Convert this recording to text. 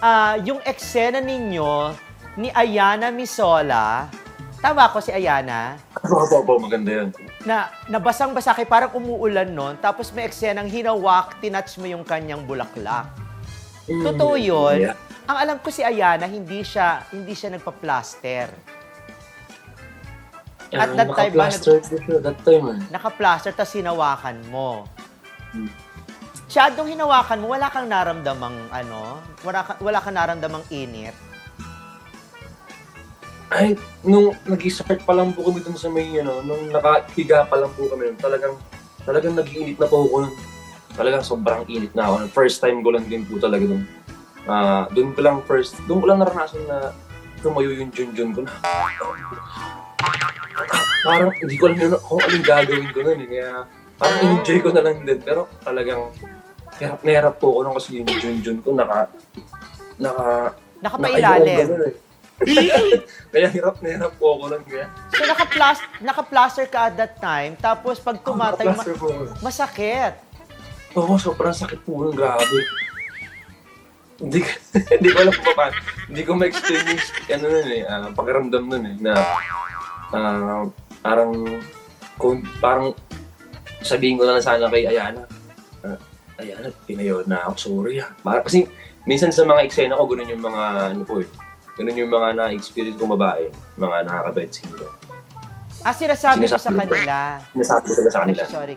ah, yung eksena ninyo ni Ayana Misola, tama ko si Ayana, Opo, opo, opo, maganda yun. na nabasang-basa kay parang umuulan nun, tapos may eksenang hinawak, tinatch mo yung kanyang bulaklak. Totoo yun. Yeah. Ang alam ko si Ayana, hindi siya hindi siya nagpa-plaster. At that time ba, Naka-plaster siya, that time eh. Naka-plaster, tapos hinawakan mo. Hmm. Siyadong hinawakan mo, wala kang naramdamang ano, wala, ka, wala kang naramdamang init. Ay, nung nag-start pa lang po kami dun sa may, ano, nung nakahiga pa lang po kami nun, talagang, talagang nag-iinit na po ako nun. Talagang sobrang init na ako. nun. First time ko lang din po talaga dun. Ah, dun ko lang first, dun ko lang naranasan na tumayo yung junjun ko na. Parang hindi ko alam yun kung anong gagawin ko nun. Eh. Kaya parang enjoy ko na lang din. Pero talagang hirap na hirap po ako nun kasi yung junjun ko naka, naka, Nakapailalim. Nakailalim. eh. Kaya hirap na hirap po ako nun. Kaya So naka-plaster, naka-plaster ka at that time, tapos pag tumatay, ma- masakit. Oo, sobrang sakit po nun. Grabe. Hindi, hindi ko alam kung paano. Hindi ko ma-explain yung ano nun eh, ah, pakiramdam nun eh, na ah, parang, kung, parang sabihin ko na lang sana kay Ayana, ah, Ayana, pinayo na ako, sorry ah. Para, kasi minsan sa mga eksena ko, ganun yung mga, ano po eh, ganun yung mga na-experience kong babae, mga nakakabait sila. Ah, sinasabi ko sa Sinasabi ko. kanila. Sinasabi ko sa kanila. Sorry.